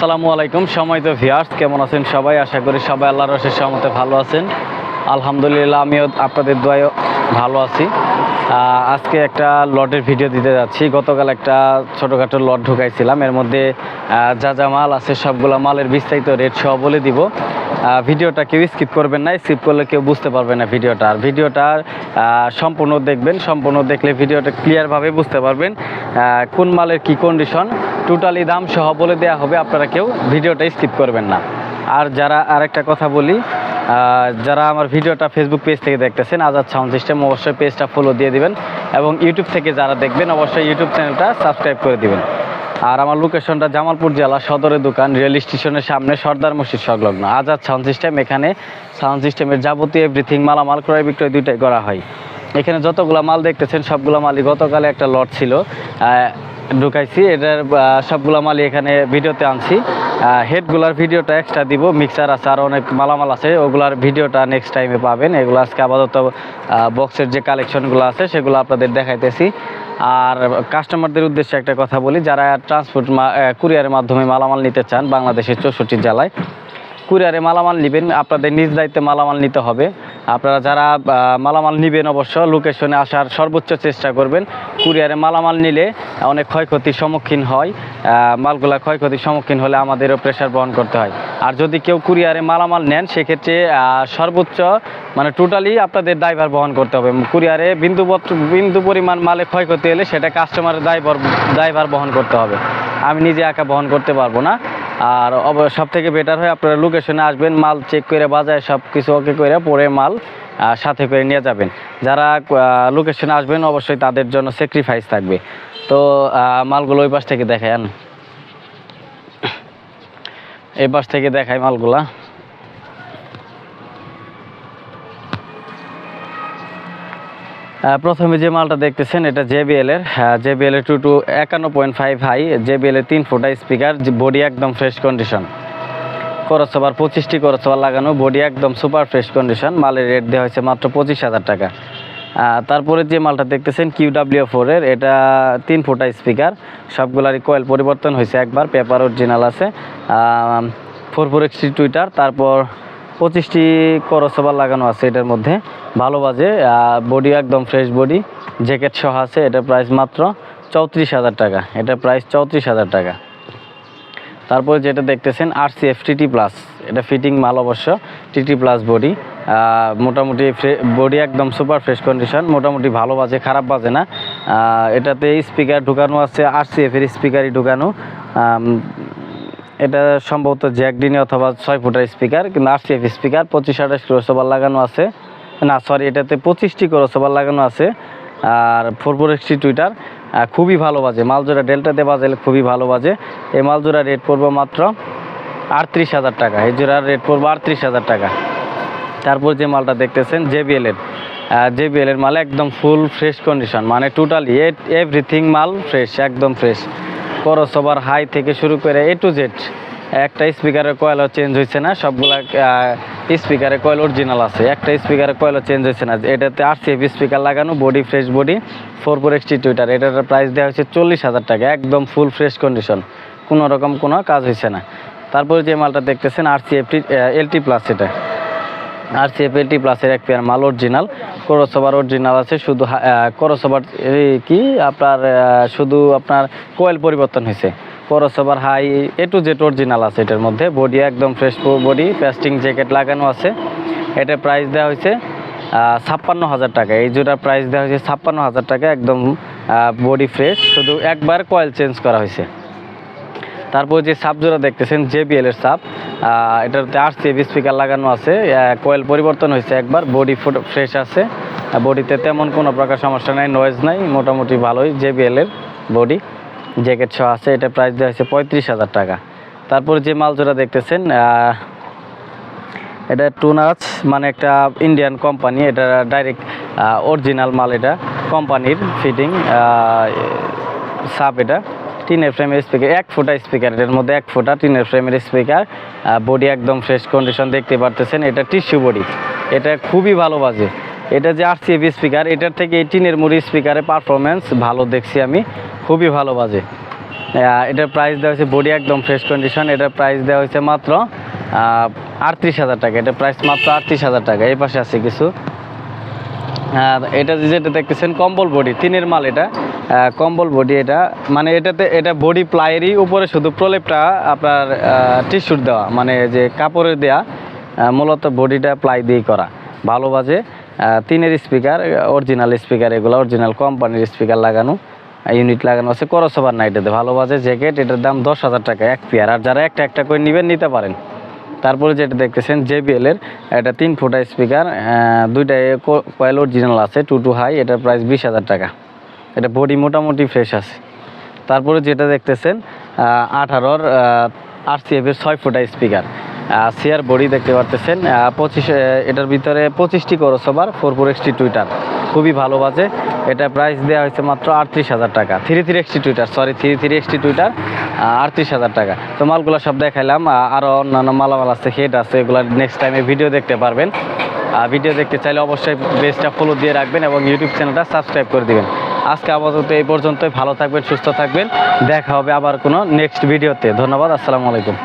আসসালামু আলাইকুম, সময় তো ভিয়ার্স, কেমন আছেন সবাই? আশা করি সবাই আল্লাহর রসের সহমতে ভালো আছেন। আলহামদুলিল্লাহ, আমিও আপনাদের দোয়ায় ভালো আছি। আজকে একটা লটের ভিডিও দিতে যাচ্ছি। গতকাল একটা ছোটোখাটো লট ঢুকাইছিলাম। এর মধ্যে যা যা মাল আছে, সবগুলো মালের বিস্তারিত রেট সহ বলে দিব। ভিডিওটা কেউ স্কিপ করবেন না স্কিপ করলে কেউ বুঝতে পারবে না ভিডিওটা। আর ভিডিওটা সম্পূর্ণ দেখবেন, সম্পূর্ণ দেখলে ভিডিওটা ক্লিয়ারভাবে বুঝতে পারবেন কোন মালের কি কন্ডিশন টোটালি দাম সহ বলে দেওয়া হবে, আপনারা কেউ ভিডিওটা স্কিপ করবেন না। আর যারা আরেকটা কথা বলি যারা আমার ভিডিওটা ফেসবুক পেজ থেকে দেখতেছেন আজাদ সাউন্ড সিস্টেম অবশ্যই পেজটা ফলো দিয়ে দিবেন এবং ইউটিউব থেকে যারা দেখবেন, অবশ্যই ইউটিউব চ্যানেলটা সাবস্ক্রাইব করে দিবেন। আর আমার লোকেশনটা জামালপুর জেলা সদরের দোকান রেল স্টেশনের সামনে সর্দার মসজিদ সংলগ্ন। আজাদ সাউন্ড সিস্টেম এখানে সাউন্ড সিস্টেমের যাবতীয় এভরিথিং মালামাল, ক্রয় বিক্রয় দুইটাই করা হয়। এখানে যতগুলো মাল দেখতেছেন, সবগুলো মালই গতকালে একটা লট ছিল। ঢুকাইছি, এটার সবগুলো মালই এখানে ভিডিওতে আনছি। হেডগুলার ভিডিওটা এক্সট্রা দিব মিক্সার আছে, আর অনেক মালামাল আছে, ওগুলার ভিডিওটা নেক্সট টাইমে পাবেন। এগুলো আজকে আপাতত বক্সের যে কালেকশনগুলো আছে, সেগুলো আপনাদের দেখাইতেছি। আর কাস্টমারদের উদ্দেশ্যে একটা কথা বলি, যারা ট্রান্সপোর্ট কুরিয়ারের মাধ্যমে মালামাল নিতে চান বাংলাদেশের চৌষট্টি জেলায় কুরিয়ারে মালামাল নেবেন, আপনাদের নিজ দায়িত্বে মালামাল নিতে হবে। আপনারা যারা মালামাল নেবেন অবশ্য লোকেশনে আসার সর্বোচ্চ চেষ্টা করবেন। কুরিয়ারে মালামাল নিলে অনেক ক্ষয়ক্ষতির সম্মুখীন হয়। মালগুলা ক্ষয়ক্ষতির সম্মুখীন হলে আমাদেরও প্রেশার বহন করতে হয়। আর যদি কেউ কুরিয়ারে মালামাল নেন, সেক্ষেত্রে সর্বোচ্চ মানে টোটালি আপনাদের দায়ভার বহন করতে হবে। কুরিয়ারে বিন্দু বিন্দু পরিমাণ মালে ক্ষয়ক্ষতি হলে সেটা কাস্টমারের দায়ভার দায়ভার বহন করতে হবে। আমি নিজে একা বহন করতে পারব না। আর সব থেকে বেটার হয় আপনারা লোকেশনে আসবেন, মাল চেক করে বাজায় সব কিছু ওকে করে পরে মাল সাথে করে নিয়ে যাবেন। যারা লোকেশনে আসবেন, অবশ্যই তাদের জন্য স্যাক্রিফাইস থাকবে। তো মালগুলো ওই পাশ থেকে দেখায় এই পাশ থেকে দেখায় মালগুলা। প্রথমে যে মালটা দেখতেছেন, এটা জেবিএল এর। জেবিএল এর টু টু একান্ন পয়েন্ট ফাইভ হাই জেবিএল এর তিন ফুটা স্পিকার বডি একদম ফ্রেশ কন্ডিশন করসবার পঁচিশটি করসবার লাগানো বডি একদম সুপার ফ্রেশ কন্ডিশন মালের রেট দেওয়া হয়েছে মাত্র পঁচিশ হাজার টাকা। তারপরে যে মালটা দেখতেছেন, কিউ ডাব্লিউ ফোরের এটা তিন ফুটা স্পিকার সবগুলারই কয়েল পরিবর্তন হয়েছে একবার পেপার অরিজিনাল আছে। ফোর ফোর এক্সটি টুইটার তারপর পঁচিশটি করসবার লাগানো আছে এটার মধ্যে। ভালো বাজে বডি একদম ফ্রেশ বডি জ্যাকেট সহ আছে এটার প্রাইস মাত্র চৌত্রিশ হাজার টাকা। এটার প্রাইস চৌত্রিশ হাজার টাকা। তারপরে যেটা দেখতেছেন R C F TT plus এটা ফিটিং মাল অবশ্য টিটি প্লাস বডি মোটামুটি বডি একদম সুপার ফ্রেশ কন্ডিশন মোটামুটি ভালো বাজে, খারাপ বাজে না। এটাতে স্পিকার ঢুকানো আছে আর সি এফের স্পিকারই ঢুকানো। এটা সম্ভবত জ্যাকডিনি অথবা ছয় ফুটের স্পিকার কিন্তু আর সি স্পিকার পঁচিশ আঠাশ ক্রসওভার লাগানো আছে। না সরি এটাতে পঁচিশটি ক্রসওভার লাগানো আছে। আর ফোর ফোর এক্সটি টুইটার খুবই ভালো বাজে। মালজোড়া ডেল্টাতে বাজালে খুবই ভালো বাজে। এই মালজোড়া রেট পড়বে মাত্র আটত্রিশ হাজার টাকা। এই জোড়ার রেট পড়বে আটত্রিশ হাজার টাকা। তারপর যে মালটা দেখতেছেন জেবিএল এর। জেবিএল এর মাল একদম ফুল ফ্রেশ কন্ডিশন মানে টোটালি এভরিথিং মাল ফ্রেশ একদম ফ্রেশ করসোভার হাই থেকে শুরু করে এ টু জেড একটা স্পিকারের কয়েলও চেঞ্জ হয়েছে না, সবগুলা স্পিকারের কয়েল অরিজিনাল আছে। একটা স্পিকারের কয়েলও চেঞ্জ হয়েছে না। এটাতে আর সিএফ স্পিকার লাগানো body fresh body four four XT tweeter এটার প্রাইস দেওয়া হচ্ছে চল্লিশ হাজার টাকা, একদম ফুল ফ্রেশ কন্ডিশন কোনো রকম কোনো কাজ হয়েছে না। তারপরে যে মালটা দেখতেছেন আর সিএফটি এলটি প্লাস এটা। আর সি এফ এলটি প্লাসের এক পেয়ার মাল অরিজিনাল করসোবার অরিজিনাল আছে, শুধু করসোবার কি? আপনার শুধু আপনার কোয়েল পরিবর্তন হয়েছে। Crossover high A to Z original আছে এটার মধ্যে। বডি একদম ফ্রেশ বডি প্যাস্টিং জ্যাকেট লাগানো আছে। এটার প্রাইস দেওয়া হয়েছে ছাপ্পান্ন হাজার টাকা। এই জোড়ার প্রাইস দেওয়া হয়েছে, ছাপ্পান্ন হাজার টাকা, একদম বডি ফ্রেশ শুধু একবার কয়েল চেঞ্জ করা হয়েছে। তারপর যে সাপ জোড়া দেখতেছেন জেবিএল এর সাপ এটাতে আর সিএফ স্পিকার লাগানো আছে কয়েল পরিবর্তন হয়েছে একবার বডি ফ্রেশ আছে বডিতে তেমন কোনো প্রকার সমস্যা নাই নয়েজ নাই, মোটামুটি ভালোই জেবিএল এর বডি জ্যাকেট সহ আছে, এটা প্রাইস দেওয়া হয়েছে পঁয়ত্রিশ হাজার টাকা। তারপর যে মাল জোড়া দেখতেছেন এটা টুনাচ মানে একটা ইন্ডিয়ান কোম্পানি এটা ডাইরেক্ট অরিজিনাল মাল এটা কোম্পানির ফিটিং সাপ এটা। টিনের ফ্রেমের স্পিকার এক ফুটা স্পিকার এর মধ্যে এক ফুটা টিনের ফ্রেমের স্পিকার বডি একদম ফ্রেশ কন্ডিশন দেখতে পারতেছেন, এটা টিস্যু বডি এটা খুবই ভালো বাজে। এটা যে আর সিএফ স্পিকার এটার থেকে এই টিনের মুড়ি স্পিকারের পারফরমেন্স ভালো দেখছি আমি, খুবই ভালো বাজে। এটার প্রাইস দেওয়া হয়েছে বডি একদম ফ্রেশ কন্ডিশন এটার প্রাইস দেওয়া হয়েছে মাত্র আটত্রিশ হাজার টাকা, এটার প্রাইস মাত্র আটত্রিশ হাজার টাকা, এই পাশে আছে কিছু। এটা যেটা দেখতেছেন কম্বল বডি তিনের মাল এটা। কম্বল বডি এটা। মানে এটাতে এটা বডি প্লাইয়েরই উপরে শুধু প্রলেপটা আপনার টিস্যুর দেওয়া। মানে যে কাপড়ের আহ, মূলত বডিটা প্লাই দিয়েই করা। ভালো বাজে। তিনের স্পিকার অরিজিনাল স্পিকার এগুলো অরিজিনাল কোম্পানির স্পিকার লাগানো ইউনিট লাগানো আছে। করসোভার না এটাতে ভালো বাজে জ্যাকেট এটার দাম দশ হাজার টাকা এক পেয়ার আর যারা একটা একটা করে নেবেন নিতে পারেন। তারপরে যেটা দেখতেছেন জেবিএল এর, এটা তিন ফুটা স্পিকার দুইটাই কয়েল অরিজিনাল আছে, টু টু হাই, এটার প্রাইস বিশ হাজার টাকা। এটা বডি মোটামুটি ফ্রেশ আছে। তারপরে যেটা দেখতেছেন আঠারোর আরসিএফ এর ছয় ফুটা স্পিকার। সিআর বডি দেখতে পারতেছেন পঁচিশ এটার ভিতরে পঁচিশটি crossover four four XT tweeter খুবই ভালো বাজে। এটা প্রাইস দেওয়া হয়েছে মাত্র আটত্রিশ হাজার টাকা। Three three XT tweeter sorry three three XT tweeter আটত্রিশ হাজার টাকা। তো মালগুলো সব দেখাইলাম আরও অন্যান্য মালামাল আছে, হেড আছে, এগুলো নেক্সট টাইমে ভিডিও দেখতে পারবেন। ভিডিও দেখতে চাইলে অবশ্যই পেজটা ফলো দিয়ে রাখবেন এবং ইউটিউব চ্যানেলটা সাবস্ক্রাইব করে দেবেন। আজকে আপাতত এই পর্যন্তই, ভালো থাকবেন, সুস্থ থাকবেন। দেখা হবে আবার কোনো নেক্সট ভিডিওতে ধন্যবাদ, আসসালামু আলাইকুম।